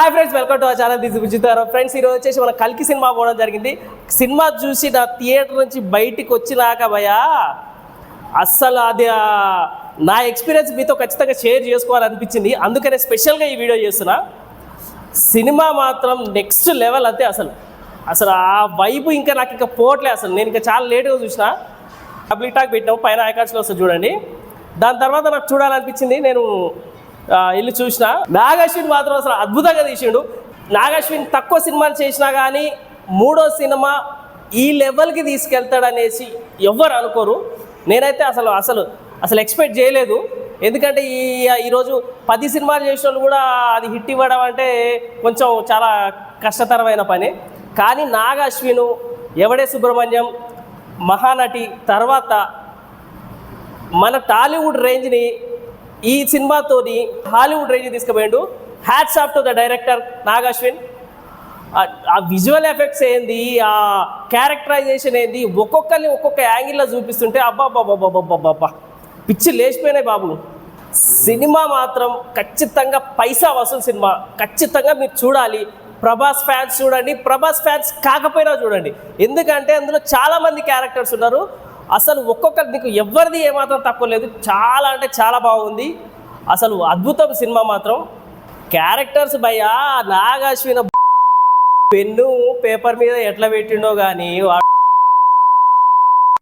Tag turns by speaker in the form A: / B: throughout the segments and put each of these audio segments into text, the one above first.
A: Hi friends welcome to ఆ channel this విజితారా friends ఈరోజు వచ్చేసి మన కల్కి సినిమా పోవడం జరిగింది. సినిమా చూసి నా థియేటర్ నుంచి బయటికి వచ్చినాక భయా అస్సలు అది నా ఎక్స్పీరియన్స్ మీతో ఖచ్చితంగా షేర్ చేసుకోవాలనిపించింది. అందుకనే స్పెషల్గా ఈ వీడియో చేస్తున్నా. సినిమా మాత్రం నెక్స్ట్ లెవెల్ అంతే అసలు. అసలు ఆ వైబ్ ఇంకా నాకు ఇంకా పోవట్లే అసలు. నేను ఇంకా చాలా లేట్గా చూసిన. పబ్లిక్ టాక్ పెట్టినాము పైన ఐకాన్స్లో వస్తుంది చూడండి. దాని తర్వాత నాకు చూడాలనిపించింది. నేను వెళ్ళి చూసిన. నాగశ్విన్ మాత్రం అసలు అద్భుతంగా తీసిండు. నాగశ్విన్ తక్కువ సినిమాలు చేసినా కానీ మూడో సినిమా ఈ లెవెల్కి తీసుకెళ్తాడనేసి ఎవ్వరు అనుకోరు. నేనైతే అసలు అసలు అసలు ఎక్స్పెక్ట్ చేయలేదు. ఎందుకంటే ఈ ఈరోజు పది సినిమాలు చేసిన వాళ్ళు కూడా అది హిట్ ఇవ్వడం అంటే కొంచెం చాలా కష్టతరమైన పని. కానీ నాగ అశ్విను ఎవడే సుబ్రహ్మణ్యం మహానటి తర్వాత మన టాలీవుడ్ రేంజ్ని ఈ సినిమాతోని Hollywood range తీసుకుపోయిండు. Hats off to the director Nag Ashwin ఆ- విజువల్ ఎఫెక్ట్స్ ఏంది ఆ క్యారెక్టరైజేషన్ ఏంది ఒక్కొక్కరిని ఒక్కొక్క యాంగిల్లో చూపిస్తుంటే అబ్బా పిచ్చి లేచిపోయినాయి బాబు. సినిమా మాత్రం ఖచ్చితంగా పైసా వసూలు సినిమా. ఖచ్చితంగా మీరు చూడాలి. ప్రభాస్ ఫ్యాన్స్ చూడండి. ప్రభాస్ ఫ్యాన్స్ కాకపోయినా చూడండి. ఎందుకంటే అందులో చాలామంది క్యారెక్టర్స్ ఉన్నారు. అసలు ఒక్కొక్కరు నీకు ఎవరిది ఏమాత్రం తక్కువ లేదు. చాలా అంటే చాలా బాగుంది. అసలు అద్భుతం సినిమా మాత్రం. క్యారెక్టర్స్ భయ్యా నాగాశ్విన పెన్ను పేపర్ మీద ఎట్లా పెట్టిండో కానీ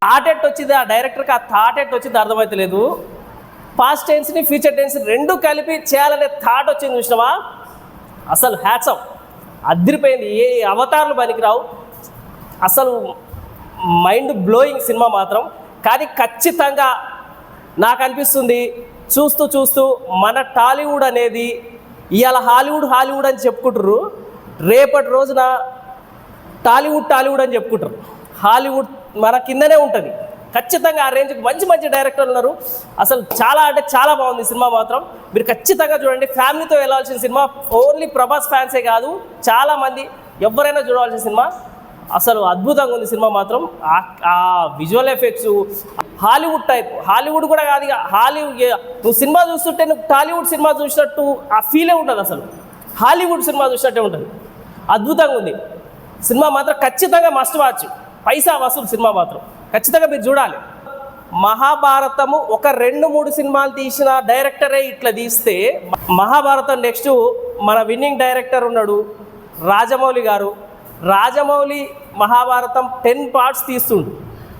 A: థాట్ వచ్చింది ఆ డైరెక్టర్కి ఆ థాట్ వచ్చింది అర్థమవుతలేదు పాస్ట్ టెన్స్ని ఫ్యూచర్ టెన్స్ రెండు కలిపి చేయాలనే థాట్ వచ్చింది చూసినావా? అసలు హ్యాట్సప్ అదిరిపోయింది. ఏ అవతారాలు పనికిరావు. అసలు మైండ్ బ్లోయింగ్ సినిమా మాత్రం. కానీ ఖచ్చితంగా నాకు అనిపిస్తుంది చూస్తూ చూస్తూ మన టాలీవుడ్ అనేది ఇవాళ హాలీవుడ్ హాలీవుడ్ అని చెప్పుకుంటారు రేపటి రోజున టాలీవుడ్ టాలీవుడ్ అని చెప్పుకుంటారు హాలీవుడ్ మన కిందనే ఉంటుంది. ఖచ్చితంగా ఆ రేంజ్కి మంచి మంచి డైరెక్టర్లు ఉన్నారు. అసలు చాలా అంటే చాలా బాగుంది సినిమా మాత్రం. మీరు ఖచ్చితంగా చూడండి ఫ్యామిలీతో వెళ్ళాల్సిన సినిమా. ఓన్లీ ప్రభాస్ ఫ్యాన్సే కాదు చాలామంది ఎవరైనా చూడవలసిన సినిమా. అసలు అద్భుతంగా ఉంది సినిమా మాత్రం. ఆ- visual effects Hollywood type Hollywood కూడా కాదు ఇక హాలీవుడ్ నువ్వు సినిమా చూస్తుంటే నువ్వు టాలీవుడ్ సినిమా చూసినట్టు ఆ ఫీలే ఉండదు అసలు. హాలీవుడ్ సినిమా చూసినట్టే ఉంటుంది. అద్భుతంగా ఉంది. సినిమా మాత్రం ఖచ్చితంగా మస్ట్ వాచ్ పైసా వసూలు సినిమా మాత్రం. ఖచ్చితంగా మీరు చూడాలి. మహాభారతము ఒక రెండు మూడు సినిమాలు తీసిన డైరెక్టరే ఇట్లా తీస్తే మహాభారతం నెక్స్ట్ మన విన్నింగ్ డైరెక్టర్ ఉన్నాడు రాజమౌళి గారు. రాజమౌళి మహాభారతం టెన్ పార్ట్స్ తీస్తుండు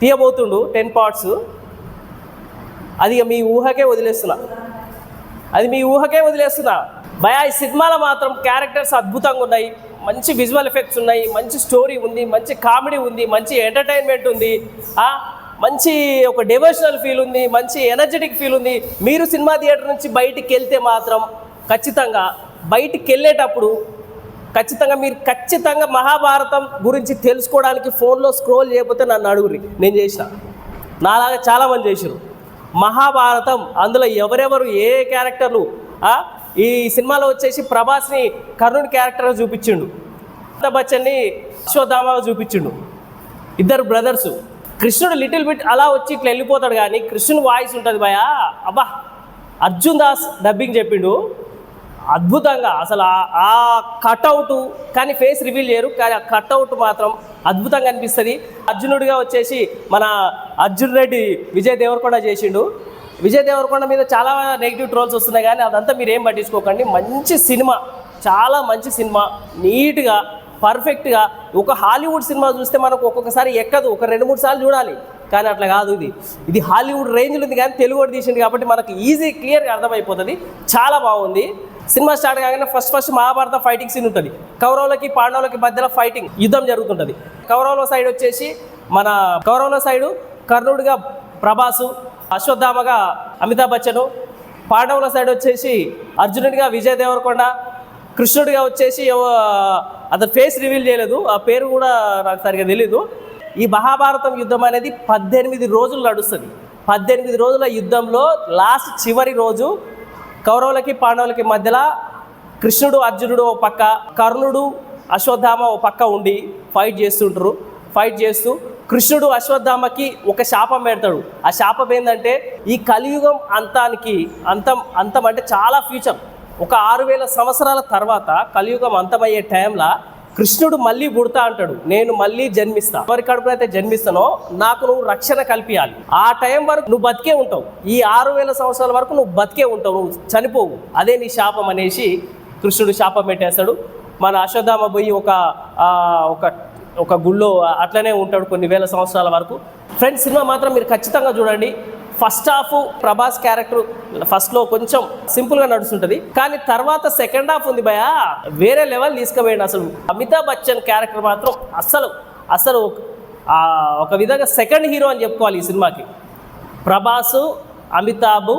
A: తీయబోతుండు టెన్ పార్ట్స్. అది మీ ఊహకే వదిలేస్తున్నా. అది మీ ఊహకే వదిలేస్తున్నా. భయా ఈ సినిమాలో మాత్రం క్యారెక్టర్స్ అద్భుతంగా ఉన్నాయి. మంచి విజువల్ ఎఫెక్ట్స్ ఉన్నాయి మంచి స్టోరీ ఉంది మంచి కామెడీ ఉంది మంచి ఎంటర్టైన్మెంట్ ఉంది. మంచి ఒక డివోషనల్ ఫీల్ ఉంది మంచి ఎనర్జెటిక్ ఫీల్ ఉంది. మీరు సినిమా థియేటర్ నుంచి బయటికి వెళ్తే మాత్రం ఖచ్చితంగా బయటికి వెళ్ళేటప్పుడు ఖచ్చితంగా మీరు ఖచ్చితంగా మహాభారతం గురించి తెలుసుకోవడానికి ఫోన్లో స్క్రోల్ చేయకపోతే నన్ను అడుగురి నేను చేసిన. నాలాగా చాలామంది చేసిరు మహాభారతం అందులో ఎవరెవరు ఏ క్యారెక్టర్లు ఈ సినిమాలో వచ్చేసి ప్రభాస్ని కర్ణుడి క్యారెక్టర్గా చూపించిండు. అమితాబ్ బచ్చన్ని అశ్వత్థామగా చూపించిండు. ఇద్దరు బ్రదర్స్. కృష్ణుడు లిటిల్ బిట్ అలా వచ్చి ఇట్లా వెళ్ళిపోతాడు కానీ కృష్ణుని వాయిస్ ఉంటుంది భయ. అబ్బా! అర్జున్ దాస్ డబ్బింగ్ చెప్పిండు. అద్భుతంగా అసలు ఆ- కట్అవుట్ కానీ ఫేస్ రివీల్ చేయరు కానీ ఆ కట్అవుట్ మాత్రం అద్భుతంగా అనిపిస్తుంది. అర్జునుడిగా వచ్చేసి మన అర్జున్ రెడ్డి విజయ్ దేవరకొండ చేసిండు. విజయ్ దేవరకొండ మీద చాలా నెగిటివ్ ట్రోల్స్ వస్తున్నాయి కానీ అదంతా మీరు ఏం పట్టించుకోకండి. మంచి సినిమా చాలా మంచి సినిమా. నీట్గా పర్ఫెక్ట్గా ఒక హాలీవుడ్ సినిమా చూస్తే మనకు ఒక్కొక్కసారి ఎక్కదు. ఒక రెండు మూడు సార్లు చూడాలి. కానీ అట్లా కాదు ఇది. ఇది హాలీవుడ్ రేంజ్లో ఉంది కానీ తెలుగు కూడా తీసింది కాబట్టి మనకు ఈజీ క్లియర్గా అర్థమైపోతుంది. చాలా బాగుంది. సినిమా స్టార్ట్ కాగానే first first Mahabharata fighting scene ఉంటుంది. కౌరవులకి పాండవులకి మధ్యలో ఫైటింగ్ యుద్ధం జరుగుతుంటుంది. కౌరవుల సైడ్ వచ్చేసి మన కౌరవుల సైడు కర్ణుడిగా ప్రభాసు అశ్వత్థామగా అమితాబ్ బచ్చను పాండవుల సైడ్ వచ్చేసి అర్జునుడిగా విజయ్ దేవరకొండ కృష్ణుడిగా వచ్చేసి ఎవ- అతను ఫేస్ రివీల్ చేయలేదు. ఆ పేరు కూడా నాకు సరిగా తెలీదు. ఈ మహాభారతం యుద్ధం అనేది పద్దెనిమిది రోజులు నడుస్తుంది. పద్దెనిమిది రోజుల యుద్ధంలో లాస్ట్ చివరి రోజు కౌరవులకి పాండవులకి మధ్యలో కృష్ణుడు అర్జునుడు ఓ పక్క కర్ణుడు అశ్వత్థామ ఓ పక్క ఉండి ఫైట్ చేస్తుంటారు. ఫైట్ చేస్తూ కృష్ణుడు అశ్వత్థామకి ఒక శాపం పెడతాడు. ఆ శాపం ఏంటంటే ఈ కలియుగం అంతానికి అంతం అంతం అంటే చాలా ఫ్యూచర్ ఒక ఆరు వేల సంవత్సరాల తర్వాత కలియుగం అంతమయ్యే టైంలో కృష్ణుడు మళ్ళీ పుడతా అంటాడు నేను మళ్ళీ జన్మిస్తా. ఎవరి కడుపున అయితే జన్మిస్తానో నాకు నువ్వు రక్షణ కల్పించాలి ఆ టైం వరకు నువ్వు బతికే ఉంటావు. ఈ ఆరు వేల సంవత్సరాల వరకు నువ్వు బతికే ఉంటావు నువ్వు చనిపోవు. అదే నీ శాపం అనేసి కృష్ణుడు శాపం పెట్టేస్తాడు. మన అశ్వత్థామ పోయి ఒక ఒక ఒక గుళ్ళో అట్లనే ఉంటాడు కొన్ని వేల సంవత్సరాల వరకు. ఫ్రెండ్స్ సినిమా మాత్రం మీరు ఖచ్చితంగా చూడండి. ఫస్ట్ హాఫ్ ప్రభాస్ క్యారెక్టర్ ఫస్ట్లో కొంచెం సింపుల్గా నడుస్తుంటుంది. కానీ తర్వాత సెకండ్ హాఫ్ ఉంది భయ వేరే లెవెల్ తీసుకుపోయాడు అసలు. అమితాబ్ బచ్చన్ క్యారెక్టర్ మాత్రం అసలు అసలు ఒక విధంగా సెకండ్ హీరో అని చెప్పుకోవాలి ఈ సినిమాకి. ప్రభాస్ అమితాబ్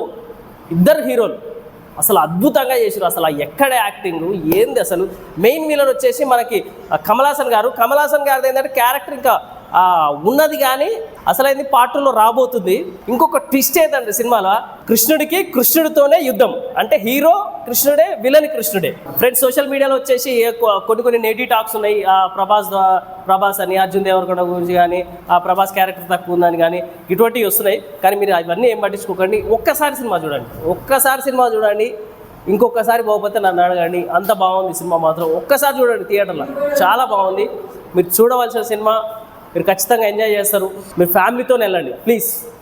A: ఇద్దరు హీరోలు. అసలు అద్భుతంగా చేసారు అసలు ఎక్కడ యాక్టింగ్ ఏంది అసలు? మెయిన్ విలన్ వచ్చేసి మనకి కమలాసన్ గారు. కమలాసన్ గారిది ఏంటంటే క్యారెక్టర్ ఇంకా ఉన్నది కానీ అసలైంది పాటలో రాబోతుంది. ఇంకొక ట్విస్ట్ ఏంటంటే సినిమాలో? కృష్ణుడికి కృష్ణుడితోనే యుద్ధం. అంటే హీరో కృష్ణుడే విలన్ కృష్ణుడే. ఫ్రెండ్స్ సోషల్ మీడియాలో వచ్చేసి కొన్ని కొన్ని నెగిటివ్ టాక్స్ ఉన్నాయి. ఆ ప్రభాస్ ప్రభాస్ అని అర్జున్ దేవరకొండ గురించి కానీ ఆ ప్రభాస్ క్యారెక్టర్ తక్కువ ఉందని కానీ ఇటువంటివి వస్తున్నాయి. కానీ మీరు అవన్నీ ఏం పట్టించుకోకండి. ఒక్కసారి సినిమా చూడండి. ఒక్కసారి సినిమా చూడండి. ఇంకొకసారి పోకపోతే నన్ను అడగండి. అంత బాగుంది సినిమా మాత్రం. ఒక్కసారి చూడండి థియేటర్లో. చాలా బాగుంది. మీరు చూడవలసిన సినిమా మీరు ఖచ్చితంగా ఎంజాయ్ చేస్తారు. మీరు ఫ్యామిలీతో వెళ్ళండి. ప్లీజ్